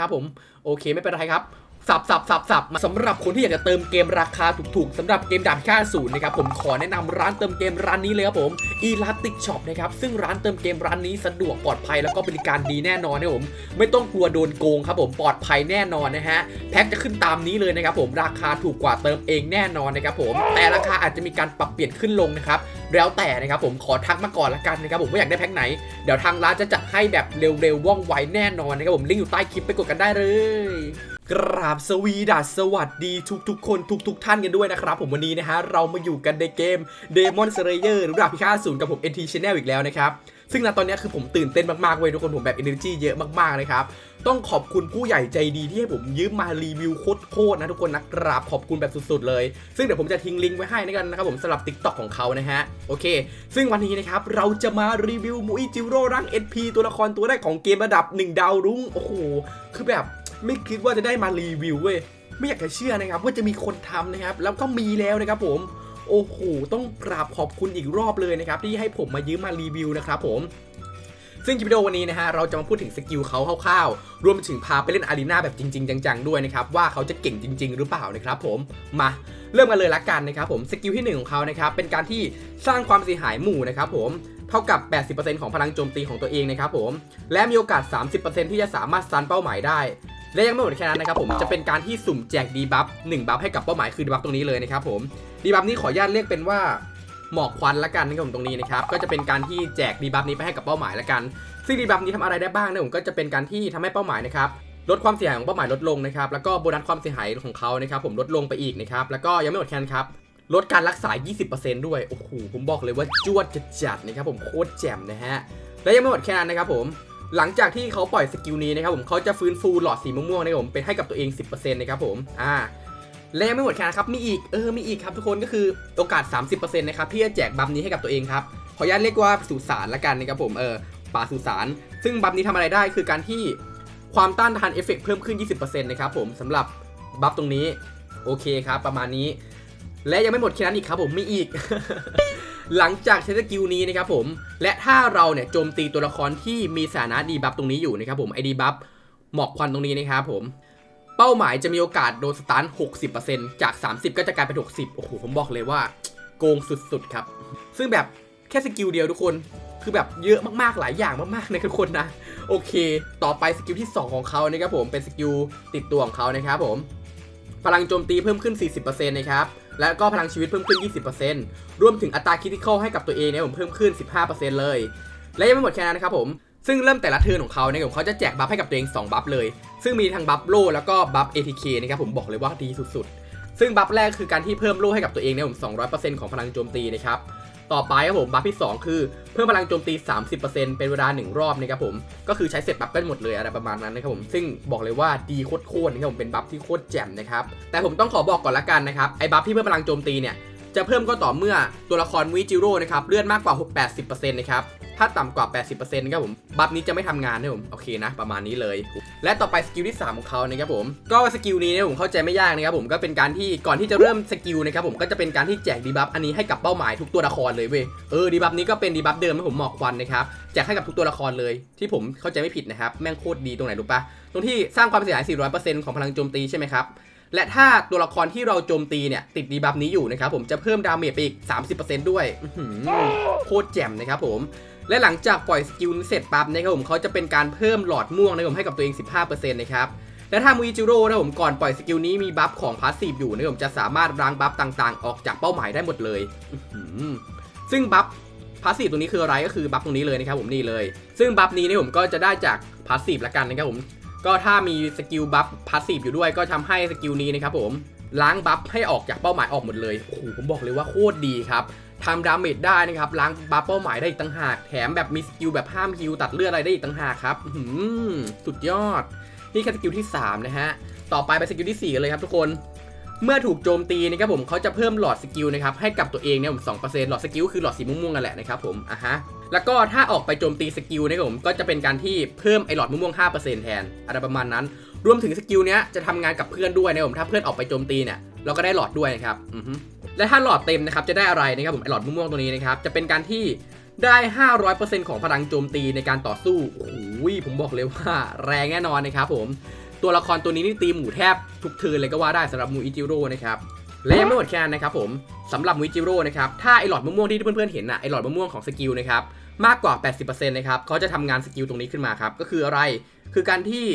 ครับผมโอเคไม่เป็นไรครับสับสับสับสับสำหรับคนที่อยากจะเติมเกมราคาถูกๆสำหรับเกมดาบค่าศูนย์นะครับผมขอแนะนำร้านเติมเกมร้านนี้เลยครับผม e l a s t i c Shop นะครับซึ่งร้านเติมเกมร้านนี้สะดวกปลอดภัยแล้วก็บริการดีแน่นอนนะครับผมไม่ต้องกลัวโดนโกงครับผมปลอดภัยแน่นอนนะฮะแพ็คจะขึ้นตามนี้เลยนะครับผมราคาถูกกว่าเติมเองแน่นอนนะครับผมแต่ราคาอาจจะมีการปรับเปลี่ยนขึ้นลงนะครับแล้วแต่นะครับผมขอทักมาก่อนละกันนะครับผมว่าอยากได้แพ็คไหน เดี๋ยวทางร้านจะจัดให้แบบเร็วๆว่องไวแน่นอนนะครับผมลิงก์อยู่ใต้คลิปไปกดกันได้เลยกราบสวีดัสสวัสดีทุกๆคนทุกๆท่านกันด้วยนะครับผมวันนี้นะฮะเรามาอยู่กันในเกม Demon Slayer หรือดาบพิฆาตศูนย์กับผม NT Channel อีกแล้วนะครับ ซึ่งณตอนนี้คือผมตื่นเต้นมากๆเว้ยทุกคนผมแบบ energy เยอะมากๆนะครับต้องขอบคุณผู้ใหญ่ใจดีที่ให้ผมยืมมารีวิวโคตรๆนะทุกคนนะกราบขอบคุณแบบสุดๆเลย ซึ่งเดี๋ยวผมจะทิ้งลิงก์ไว้ให้นะกันนะครับผมสำหรับ TikTok ของเขานะฮะโอเค ซึ่งวันนี้นะครับเราจะมารีวิวมุยจิโร่ร่าง SP ตัวละครตัวแรกของเกมระดับ 1 ดาวรุ่งโอ้โหคือแบบไม่คิดว่าจะได้มารีวิวเว้ยไม่อยากจะเชื่อนะครับว่าจะมีคนทำนะครับแล้วก็มีแล้วนะครับผม โอ้โหต้องกราบขอบคุณอีกรอบเลยนะครับที่ให้ผมมายืมมารีวิวนะครับผมซึ่งคลิปวิดีโอวันนี้นะฮะเราจะมาพูดถึงสกิลเขาคร่าวๆ รวมไปถึงพาไปเล่นอารีนาแบบจริง ๆ จังๆ ด้วยนะครับว่าเขาจะเก่งจริง ๆ หรือเปล่านะครับผมมาเริ่มกันเลยละกันนะครับผมสกิลที่หนึ่งของเขานะครับเป็นการที่สร้างความเสียหายหมู่นะครับผมเท่ากับ 80%ของพลังโจมตีของตัวเองนะครับผมและมีโอกาส 30%ที่จะสามารถซันเป้าหมายได้ และยังไม่หมดแค่นั้นนะครับผมจะเป็นการที่สุ่มแจกดีบัฟหนึ่งบัฟให้กับเป้าหมายคือดีบัฟตรงนี้เลยนะครับผมดีบัฟนี้ขออนุญาตเรียกเป็นว่าหมอกควันละกันนะครับผมตรงนี้นะครับก็จะเป็นการที่แจกดีบัฟนี้ไปให้กับเป้าหมายละกัน ซึ่งดีบัฟนี้ทำอะไรได้บ้างนะผมก็จะเป็นการที่ทำให้เป้าหมายนะครับลดความเสียหายของเป้าหมายลดลงนะครับแล้วก็โบนัสความเสียหายของเขานะครับผมลดลงไปอีกนะครับแล้วก็ยังไม่หมดแค่นั้นครับลดการรักษา 20%ด้วย โอ้โห ผมบอกเลยว่าจวดจัดๆนะครับผมโคตรแจ่มนะฮะ และยังไม่หมดแค่นั้นนะครับผม หลังจากที่เขาปล่อยสกิลนี้นะครับผมเขาจะฟื้นฟูหลอดสีม่วงๆนะครับผมเป็นให้กับตัวเอง 10%นะครับผมอ่าและยังไม่หมดแค่นั้นครับมีอีกเออมีอีกครับทุกคนก็คือโอกาส 30%นะครับที่จะแจกบัฟนี้ให้กับตัวเองครับขออนุญาตเรียกว่าสุสานละกันนะครับผมเออป่าสุสานซึ่งบัฟนี้ทำอะไรได้คือการที่ความต้านทานเอฟเฟกต์เพิ่มขึ้น 20%นะครับผมสำหรับบัฟตรงนี้โอเคครับประมาณนี้ และยังไม่หมดแค่นั้นอีกครับผมมีอีก หลังจากใช้สกิลนี้นะครับผม และถ้าเราเนี่ยโจมตีตัวละครที่มีสถานะดีบัฟตรงนี้อยู่นะครับผมไอดีบัฟหมอกควันตรงนี้นะครับผม เป้าหมายจะมีโอกาสโดนสตัน60%จาก 30 ก็จะกลายเป็น 60 โอ้โหผมบอกเลยว่า โกงสุดๆครับ ซึ่งแบบแค่สกิลเดียวทุกคนคือแบบเยอะมากๆหลายอย่างมากๆนะทุกคนนะโอเค ต่อไปสกิลที่ 2 ของเขานะครับผมเป็นสกิลติดตัวของเขานะครับผมพลังโจมตีเพิ่มขึ้น 40%นะครับ และก็พลังชีวิตเพิ่มขึ้น 20%รวมถึงอัตราคริติคอลให้กับตัวเองเนี่ยผมเพิ่มขึ้น 15%เลย และยังไม่หมดแค่นั้นนะครับผมซึ่งเริ่มแต่ละเทิร์นของเขาเนี่ยผมเขาจะแจกบัฟให้กับตัวเอง 2 บัฟเลย ซึ่งมีทั้งบัฟโล่แล้วก็บัฟ ATK นะครับผมบอกเลยว่าดีสุดๆ ซึ่งบัฟแรกคือการที่เพิ่มโล่ให้กับตัวเองเนี่ยผม 200%ของพลังโจมตีนะครับ ต่อไปครับผมบัฟที่ 2 คือเพิ่มพลังโจมตี 30%เป็นเวลา 1 รอบนะครับผม ก็คือใช้เสร็จบัฟกันหมดเลยอะไรประมาณนั้นนะครับผม ซึ่งบอกเลยว่าดีโคตรๆนะครับผมเป็นบัฟที่โคตรแจ่มนะครับ แต่ผมต้องขอบอกก่อนละกันนะครับ ไอ้บัฟที่เพิ่มพลังโจมตีเนี่ยจะเพิ่มก็ต่อเมื่อตัวละครวิจิโร่นะครับเลื่อนมากกว่า80%นะครับ ถ้าต่ำกว่า 80%นะครับผม บัฟนี้จะไม่ทำงานนะผม โอเคนะ ประมาณนี้เลย และต่อไปสกิลที่ 3 ของเขานะครับผม ก็สกิลนี้เนี่ยผมเข้าใจไม่ยากนะครับผม ก็เป็นการที่ก่อนที่จะเริ่มสกิลนะครับผม ก็จะเป็นการที่แจกดีบัฟอันนี้ให้กับเป้าหมายทุกตัวละครเลยเว้ย เออ ดีบัฟนี้ก็เป็นดีบัฟเดิมให้ผมหมอกควันนะครับ แจกให้กับทุกตัวละครเลย ที่ผมเข้าใจไม่ผิดนะครับ แม่งโคตรดีตรงไหนรู้ปะตรงที่สร้างความเสียหาย 400%ของพลังโจมตีใช่ไหมครับ และถ้าตัวละครที่เราโจมตีเนี่ยติดดีบัฟนี้อยู่นะครับผมจะเพิ่มดาเมจไปอีก 30%ด้วยโคตรแจ่มนะครับผมและหลังจากปล่อยสกิลเสร็จปั๊บนะครับผมเขาจะเป็นการเพิ่มหลอดม่วงนะครับผมให้กับตัวเอง 15%นะครับและถ้ามูจิโร่นะครับผมก่อนปล่อยสกิลนี้มีบัฟของพาสซีฟอยู่นะครับผมจะสามารถล้างบัฟต่างๆ ออกจากเป้าหมายได้หมดเลยซึ่งบัฟพาสซีฟตรงนี้คืออะไรก็คือบัฟตรงนี้เลยนะครับผมนี่เลย ซึ่งบัฟนี้นี่ยผมก็จะได้จากพาสซีฟละกันนะครับผม ก็ถ้ามีสกิลบัฟพาสซีฟอยู่ด้วยก็ทำให้สกิลนี้นะครับผมล้างบัฟให้ออกจากเป้าหมายออกหมดเลยโอ้โหผมบอกเลยว่าโคตรดีครับทำดาเมจได้นะครับล้างบัฟเป้าหมายได้อีกต่างหาก แถมแบบมีสกิลแบบห้ามฮิวตัดเลือดอะไรได้อีกต่างหากครับสุดยอด นี่แค่สกิลที่ 3 นะฮะ ต่อไปเป็นสกิลที่4กันเลยครับทุกคน เมื่อถูกโจมตีนะครับผมเขาจะเพิ่มหลอดสกิลนะครับให้กับตัวเองเนี่ยผมสองเปอร์เซ็นต์หลอดสกิลคือหลอดสีม่วงๆกันแหละนะครับผมอะฮะแล้วก็ถ้าออกไปโจมตีสกิลนะครับผมก็จะเป็นการที่เพิ่มไอหลอดม่วงๆ5%แทนอะไรประมาณนั้น รวมถึงสกิลเนี้ยจะทำงานกับเพื่อนด้วยนะครับผมถ้าเพื่อนออกไปโจมตีเนี่ยเราก็ได้หลอดด้วยนะครับอือและถ้าหลอดเต็มนะครับจะได้อะไรนะครับผมไอหลอดม่วงๆตัวนี้นะครับจะเป็นการที่ได้ 500%ของพลังโจมตีในการต่อสู้โอ้โหผมบอกเลยว่าแรงแน่นอนนะครับผม ตัวละครตัวนี้นี่ตีหมูแทบทุกเทิร์นเลยก็ว่าได้สำหรับมูอิจิโร่นะครับและยังไม่หมดแค่นะครับผมสำหรับมูอิจิโร่นะครับถ้าไอหลอดมะม่วงที่เพื่อนๆเห็นอะไอหลอดมะม่วงของสกิลนะครับมากกว่า 80%นะครับเขาจะทำงานสกิลตรงนี้ขึ้นมาครับก็คืออะไรคือการที่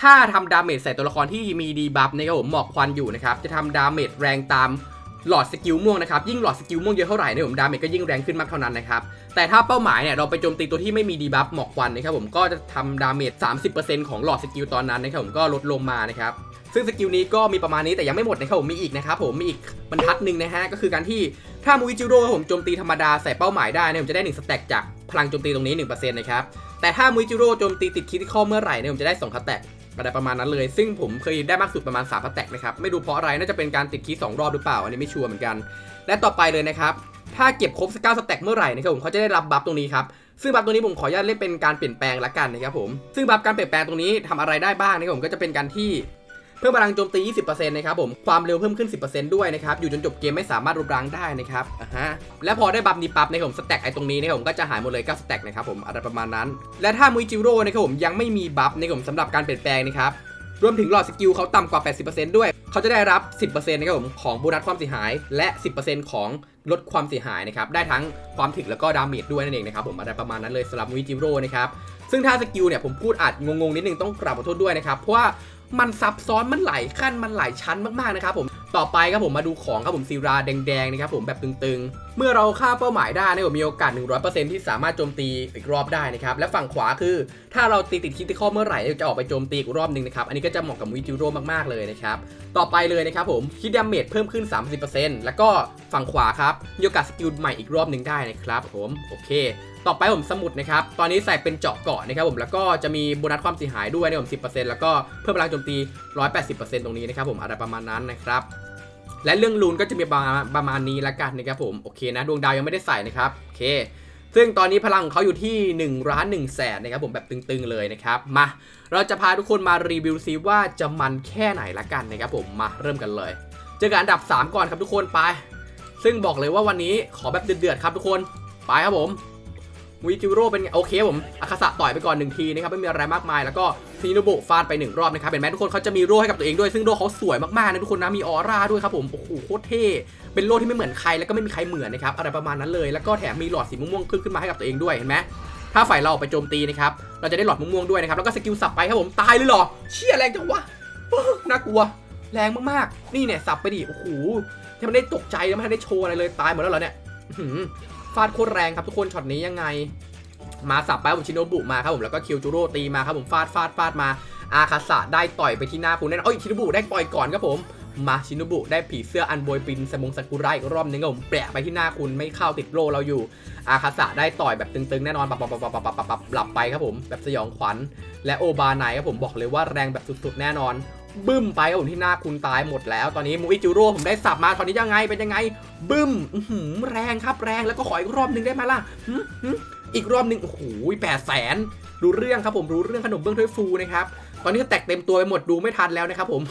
ถ้าทำดาเมจใส่ตัวละครที่มีดีบัฟนะครับผมหมอกควันอยู่นะครับจะทำดาเมจแรงตาม หลอดสกิลม่วงนะครับยิ่งหลอดสกิลม่วงเยอะเท่าไหร่เนี่ยผมดาเมจก็ยิ่งแรงขึ้นมากเท่านั้นนะครับแต่ถ้าเป้าหมายเนี่ยเราไปโจมตีตัวที่ไม่มีดีบัฟหมอกควันนะครับผมก็จะทำดาเมจ 30%ของหลอดสกิลตอนนั้นนะครับผมก็ลดลงมานะครับซึ่งสกิลนี้ก็มีประมาณนี้แต่ยังไม่หมดนะครับผมมีอีกนะครับผมมีอีกบรรทัดหนึ่งนะฮะก็คือการที่ถ้ามูอิจิโร่ผมโจมตีธรรมดาใส่เป้าหมายได้เนี่ยผมจะได้1สแต็กจากพลังโจมตีตรงนี้1%นะครับแต่ถ้ามุยจิโร่โจมตีติดคิดข้อเมื่อไหร่เนี่ยผมจะได้2คัตแตก อะไรประมาณนั้นเลย ซึ่งผมเคยได้มากสุดประมาณ3คัตแตกนะครับไม่ดูเพราะอะไรน่าจะเป็นการติดคีย์สองรอบหรือเปล่าอันนี้ไม่ชัวร์เหมือนกัน และต่อไปเลยนะครับถ้าเก็บครบ9สแต็กเมื่อไหร่นะครับผมเขาจะได้รับบัฟตรงนี้ครับซึ่งบัฟตัวนี้ผมขออนุญาตเล่นเป็นการเปลี่ยนแปลงละกันนะครับผมซึ่งบัฟการเปลี่ยนแปลงตรงนี้ทำอะไรได้บ้างนะครับผมก็จะเป็นการที่ พิ่มพลังโจมตี 20%นะครับผมความเร็วเพิ่มขึ้น 10%ด้วยนะครับอยู่จนจบเกมไม่สามารถรุบรังได้นะครับอ่าฮะและพอได้บัฟนี้ปั๊บนะครับผมสแต็กไอ้ตรงนี้นะครับผมก็จะหายหมดเลย9สแต็กนะครับผมอะไรประมาณนั้น และถ้ามุยจิโร่นะครับผมยังไม่มีบัฟนะครับผมสำหรับการเปลี่ยนแปลงนะครับรวมถึงหลอดสกิลเขาต่ำกว่า 80%ด้วย เขาจะได้รับ 10%นะครับผมของโบนัสความเสียหาย และ 10%ของลดความเสียหายนะครับ ได้ทั้งความถึกแล้วก็ดาเมจด้วยนั่นเองนะครับผมอะไรประมาณนั้นเลยสำหรับมุยจิโร่นะครับ ซึ่งถ้าสกิลเนี่ยผมพูดอาจงงๆนิดนึงต้องกราบขอโทษด้วยนะครับ เพราะว่า มันซับซ้อนมันหลายขั้นมันหลายชั้นมากๆนะครับผมต่อไปครับผมมาดูของครับผมซีราแดงๆนะครับผมแบบตึงๆ เมื่อเราฆ่าเป้าหมายได้เนะครับผมมีโอกาส 100%ที่สามารถโจมตีอีกรอบได้นะครับและฝั่งขวาคือ ถ้าเราตีติดคิดที่ข้อเมื่อไหร่จะออกไปโจมตีอีกรอบหนึ่งนะครับอันนี้ก็จะเหมาะกับวิจิโร่มากๆเลยนะครับต่อไปเลยนะครับผมคิดดาเมจเพิ่มขึ้น 30%แล้วก็ฝั่งขวาครับมีโอกาสสกิลใหม่อีกรอบหนึ่งได้นะครับผมโอเค ต่อไปผมสมุดนะครับตอนนี้ใส่เป็นเจาะเกาะนะครับผมแล้วก็จะมีโบนัสความเสียหายด้วยนะผม10%แล้วก็เพิ่มพลังโจมตี 180%ตรงนี้นะครับผมอะไรประมาณนั้นนะครับ และเรื่องลูนก็จะมีประมาณประมาณนี้ละกันนะครับผมโอเคนะดวงดาวยังไม่ได้ใส่นะครับโอเค ซึ่งตอนนี้พลังของเขาอยู่ที่1ล้าน1แสนนะครับผมแบบตึงๆเลยนะครับมาเราจะพาทุกคนมารีวิวซิว่าจะมันแค่ไหนละกันนะครับผมมาเริ่มกันเลย เจอกันอันดับ 3 ก่อนครับทุกคนไป ซึ่งบอกเลยว่าวันนี้ขอแบบเดือดๆครับทุกคนไปครับผม วิจิโร่เป็นไงโอเคผมอาคาสะต่อยไปก่อนหนึ่งทีนะครับไม่มีอะไรมากมาย แล้วก็ซีโนบุฟาดไปหนึ่งรอบนะครับเห็นไหมทุกคนเขาจะมีโร่ให้กับตัวเองด้วยซึ่งโร่เขาสวยมากๆนะทุกคนนะมีออร่าด้วยครับผมโอ้โหโคตรเท่เป็นโร่ที่ไม่เหมือนใครแล้วก็ไม่มีใครเหมือนนะครับอะไรประมาณนั้นเลย แล้วก็แถมมีหลอดสีม่วงๆขึ้นขึ้นมาให้กับตัวเองด้วยเห็นไหมถ้าฝ่ายเราไปโจมตีนะครับเราจะได้หลอดม่วงๆด้วยนะครับแล้วก็สกิลสับไปครับผมตายเลยเหรอเชี่ยแรงจังวะน่ากลัวแรงมากๆ นี่เนี่ยสับไปดิโอ้โหที่มันได้ตกใจแล้วไม่ทันได้โชว์อะไรเลยตายหมดแล้วเหรอเนี่ย ฟาดโคตรแรงครับทุกคนช็อตนี้ยังไง มาสับไปผมชินโนบุมาครับผมแล้วก็คิวจูโร่ตีมาครับผมฟาดฟาดฟาดมาอาคาสะได้ต่อยไปที่หน้าคุณแน่นอนเอ้ยชินโนบุได้ต่อยก่อนครับผมมาชินโนบุได้ผีเสื้ออันโบยปินสมงสกุระอีกรอบนึงครับผมแปะไปที่หน้าคุณไม่เข้าติดโลเราอยู่ อาคาสะได้ต่อยแบบตึงๆ แน่นอนปับปับปับปับปับปับปับหลับไปครับผม แบบสยองขวัญ และโอบาไนครับผมบอกเลยว่าแรงแบบสุดๆ แน่นอน บึ้มไปครับผมที่หน้าคุณตายหมดแล้วตอนนี้มูอิจิโร่ผมได้สับมาตอนนี้ยังไงเป็นยังไง บึ้มแรงครับแรงแล้วก็ขออีกรอบหนึงได้ไหมล่ะอีกรอบหนึงโอ้โหแปดแสนรู้เรื่องครับผมรู้เรื่องขนมเบื้องถ้วยฟูนะครับตอนนี้แตกเต็มตัวไปหมดดูไม่ทันแล้วนะครับผม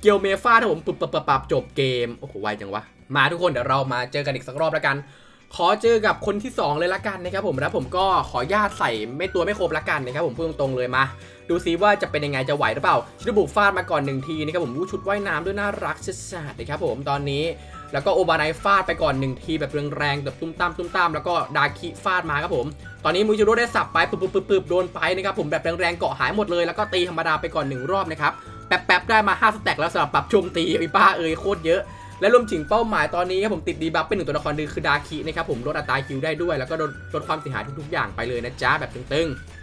เกียวเมฟ้าครับผมปุบปับปับปบจบเกมโอ้โหไวจังวะมาทุกคนเดี๋ยวเรามาเจอกันอีกสักรอบแล้วกัน ขอเจอกับคนที่ 2 เลยละกันนะครับผมแล้วผมก็ขอญาตใส่ไม่ตัวไม่ครบละกันนะครับผมพูดตรงๆเลยมา ดูซิว่าจะเป็นยังไงจะไหวหรือเปล่าชินบุฟาดมาก่อนหนึ่งทีนะครับผมวูชุดว่ายน้ำด้วยน่ารักชัดๆนะครับผมตอนนี้แล้วก็โอบาไนฟาดไปก่อนหนึ่งทีแบบแรงๆแบบตุ้มตามตุ้มตามแล้วก็ดาคิฟาดมาครับผม ตอนนี้มูจิโร่ได้สับไปปึ๊บปึ๊บปึ๊บโดนไปนะครับผมแบบแรงๆเกาะหายหมดเลยแล้วก็ตีธรรมดาไปก่อนหนึ่งรอบนะครับแป๊บๆได้มา5สแต็กแล้วสำหรับปรับโจมตีอ้ป้าเอ้ยโคตรเยอะและรวมถึงเป้าหมายตอนนี้ครับผมติดดีบัฟเป็นหนึ่งตัวละครหนึงคือดาคินะครับผมลดอัตราคิวได้ด้วย แล้วก็ลดลดความเสียหายทุกๆอย่างไปเลยนะจ๊ะแบบตึงๆ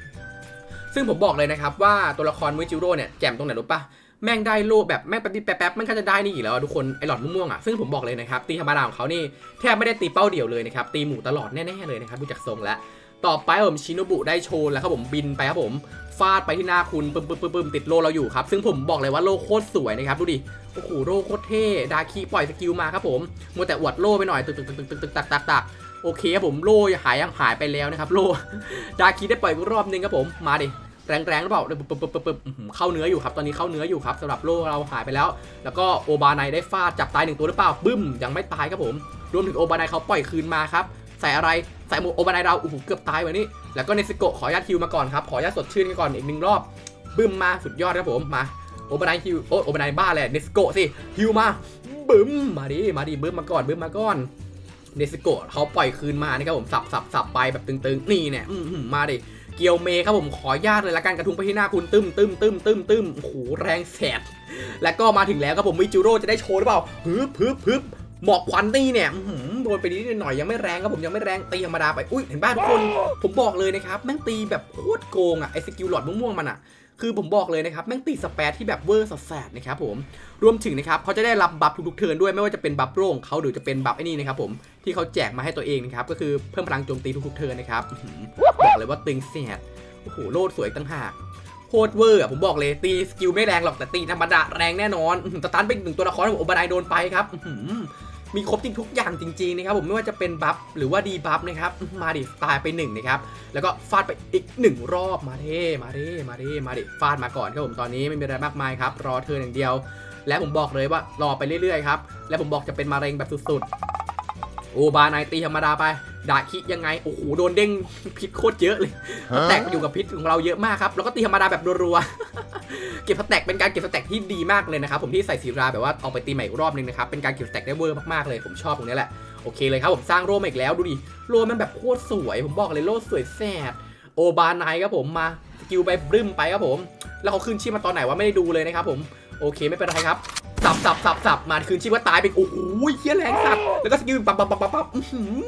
ซึ่งผมบอกเลยนะครับว่าตัวละครมูจิโร่เนี่ยแจ่มตรงไหนรู้ปะแม่งได้โลแบบแม่งแป๊บแป๊บๆมันก็จะได้นี่อีกแล้วทุกคนไอหลอดม่วงๆอะซึ่งผมบอกเลยนะครับตีธรรมดาของเขานี่แทบไม่ได้ตีเป้าเดี่ยวเลยนะครับตีหมู่ตลอดแน่ๆเลยนะครับดูจากทรงแล้วต่อไปผมชิโนบุได้โชว์แล้วครับผมบินไปครับผมฟาดไปที่หน้าคุณปึ้มปึ้มปึ้มปึ้มติดโลเราอยู่ครับ ซึ่งผมบอกเลยว่าโลโคตรสวยนะครับ ดูดิ โอ้โหโลโคตรเท่ ดาคิปล่อยสกิลมาครับผมมัวแต่อวดโลไปหน่อยตึกตึกตึกตึกตึกตักตักตัก โอเคครับผมโล่หายหายไปแล้วนะครับโล่ดาคิได้ปล่อยอีกรอบนึงครับผมมาดิแรงๆหรือเปล่าปึ๊บปึ๊บปึ๊บปึ๊บอื้อหือเข้าเนื้ออยู่ครับ ตอนนี้เข้าเนื้ออยู่ครับสำหรับโล่เราหายไปแล้ว แล้วก็โอบาไนได้ฟาดจับตายหนึ่งตัวหรือเปล่าบึ้มยังไม่ตายครับผม รวมถึงโอบาไนเขาปล่อยคืนมาครับใส่อะไรใส่หมวกโอบานายเราโอ้โหเกือบตายวันนี้ แล้วก็เนสโกะขอญาตฮิวมาก่อนครับขอญาตสดชื่นกันก่อนอีกหนึ่งรอบบึ้มมาสุดยอดครับผมมาโอเปอร์ไนฮิวโอโอเปอร์ไนบ้าแหละเนสโกสิฮิวมาบึ้มมาดิมาดิบึ้มมาก่อนบึ้มมาก่อน เนสโกเขาปล่อยคืนมานะครับผมสับสับสับไปแบบตึงๆ นี่เนี่ยอื้อหือมาดิเกียวเมครับผมขอญาตเลยละกันกระทุงไปที่หน้าคุณตึมตึมตึมตึมตึมโอ้โหแรงแสบแล้วก็มาถึงแล้วครับผมมิจูโร่จะได้โชว์หรือเปล่าฮึบฮึบฮึบหมอกควันนี่เนี่ยอื้อหือโดนไปนิดหน่อยยังไม่แรงครับผมยังไม่แรงตีธรรมดาไปอุ้ยเห็นบ้านทุกคน ผมบอกเลยนะครับแม่งตีแบบโคตรโกงอะไอสกิลหลอดม่วงๆมันอะ คือผมบอกเลยนะครับแม่งตีสเปซที่แบบเวอร์สัสๆนะครับผมรวมถึงนะครับเขาจะได้รับบัฟทุกๆเทิร์นด้วยไม่ว่าจะเป็นบัฟโร่งเขาหรือจะเป็นบัฟไอ้นี่นะครับผมที่เขาแจกมาให้ตัวเองนะครับก็คือเพิ่มพลังโจมตีทุกๆเทิร์นนะครับบอกเลยว่าตึงแสดโอ้โหโลดสวยตั้งหากโคตรเวอร์ผมบอกเลยตีสกิลไม่แรงหรอกแต่ตีธรรมดาแรงแน่นอนอื้อหือสตันเป็นหนึ่งตัวละครของโอบานายโดนไปครับ มีครบจริงทุกอย่างจริงๆนะครับผมไม่ว่าจะเป็นบัฟหรือว่าดีบัฟนะครับมาดิตายไปหนึ่งนะครับแล้วก็ฟาดไปอีกหนึ่งรอบมาเท่มาเท่มาเท่มาดิฟาดมาก่อนครับผมตอนนี้ไม่มีอะไรมากมายครับรอเธออย่างเดียว และผมบอกเลยว่ารอไปเรื่อยๆครับและผมบอกจะเป็นมะเร็งแบบสุดๆโอบานายตีธรรมดาไป ดาคิยังไง โอ้โห โดนเด้งพิษโคตรเยอะเลย แตกอยู่กับพิษของเราเยอะมากครับ แล้วก็ตีธรรมดาแบบรัวๆ เก็บสแต็กเป็นการเก็บสแต็กที่ดีมากเลยนะครับ ผมที่ใส่สีราแบบว่าเอาไปตีใหม่อีกรอบนึงนะครับ เป็นการเก็บสแต็กได้เวอร์มากๆเลย ผมชอบตรงนี้แหละ โอเคเลยครับผมสร้างโร่มาอีกแล้วดูดิ โร่มันแบบโคตรสวย ผมบอกเลยโร่สวยแซ่บโอบานายครับผมมาสกิลไปบรึ้มไปครับผม แล้วเขาคืนชีพมาตอนไหนวะไม่ได้ดูเลยนะครับผม โอเคไม่เป็นไรครับ สับสับสับสับมาคืนชีพว่าตายไปโอ้โหเฮี้ยแรงสัตว์แล้วก็สกิลปั๊บปั๊บปั๊บปั๊บปั๊บ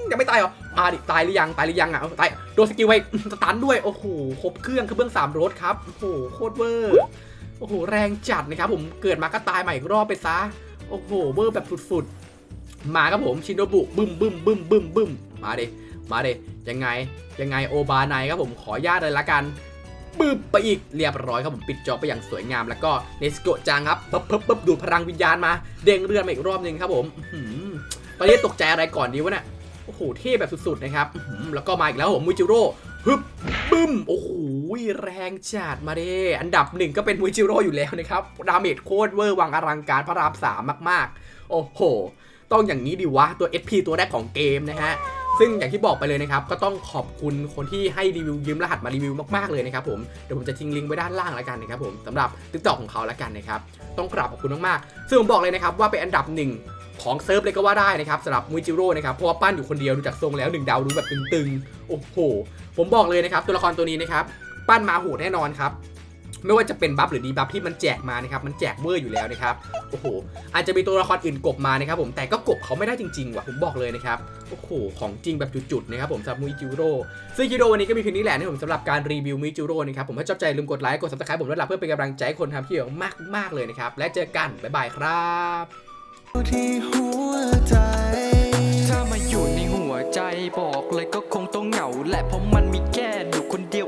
ยังไม่ตายเหรอมาดิตายหรือยังตายหรือยังอะเอาตายโดนสกิลไปสตันด้วยโอ้โหครบเครื่องคือเบื้องสามรถครับโอ้โหโคตรเวอร์โอ้โหแรงจัดนะครับผมเกิดมาก็ตายใหม่อีกรอบไปซะโอ้โหเวอร์แบบสุดๆมาครับผมชินโนบุบึ้มบึ้มบึ้มบึ้มบึ้มมาดิมาดิยังไงยังไงโอบานายครับผมขอญาตเลยละกัน บึ้มไปอีกเรียบร้อยครับผมปิดจอไปอย่างสวยงาม แล้วก็เนสโกจังครับปึ๊บปึ๊บปึ๊บดูดพลังวิญญาณมาเด้งเรือมาอีกรอบหนึ่งครับผมตอนนี้ตกใจอะไรก่อนดีวะเนี่ยโอ้โหเท่แบบสุดๆนะครับแล้วก็มาอีกแล้วผมมูจิโร่ฮึบบึ้มโอ้โหแรงจัดมาเด้อันดับหนึ่งก็เป็นมูจิโร่อยู่แล้วนะครับดาเมจโคตรเวอร์วังอลังการพระรามสามมาก ๆ โอ้โห ต้องอย่างนี้ดิวะตัว SP ตัวแรกของเกมนะฮะ ซึ่งอย่างที่บอกไปเลยนะครับก็ต้องขอบคุณคนที่ให้รีวิวยืมรหัสมารีวิวมากๆเลยนะครับผมเดี๋ยวผมจะทิ้งลิงก์ไว้ด้านล่างแล้วกันนะครับผมสำหรับติ๊กต็อกของเขาแล้วกันนะครับต้องกราบขอบคุณมากๆซึ่งผมบอกเลยนะครับว่าเป็นอันดับหนึ่งของเซิร์ฟเลยก็ว่าได้นะครับสำหรับมุยจิโร่นะครับเพราะว่าปั้นอยู่คนเดียวดูจากทรงแล้วหนึ่งดาวดูแบบตึงๆโอ้โหผมบอกเลยนะครับตัวละครตัวนี้นะครับปั้นมาโหดแน่นอนครับ ไม่ว่าจะเป็นบัฟหรือดีบัฟที่มันแจกมานะครับมันแจกเวอร์อยู่แล้วนะครับโอ้โหอาจจะมีตัวละครอื่นกบมานะครับผมแต่ก็กบเขาไม่ได้จริงๆว่ะผมบอกเลยนะครับโอ้โหของจริงแบบจุดๆนะครับผมสำหรับมุยจิโร่ซึ่งจิโร่วันนี้ก็มีเพียงนี้แหละนะผมสำหรับการรีวิวมุยจิโร่นะครับผมถ้าชอบใจลืมกดไลค์กดซับสไครป์ผมด้วยล่ะเพื่อเป็นกำลังใจคนทำที่มากมากๆเลยนะครับและเจอกันบ๊ายบายครับที่หัวใจถ้ามาอยู่ในหัวใจบอกเลยก็คงต้องเหงาและเพราะมันมีแค่อยู่คนเดียว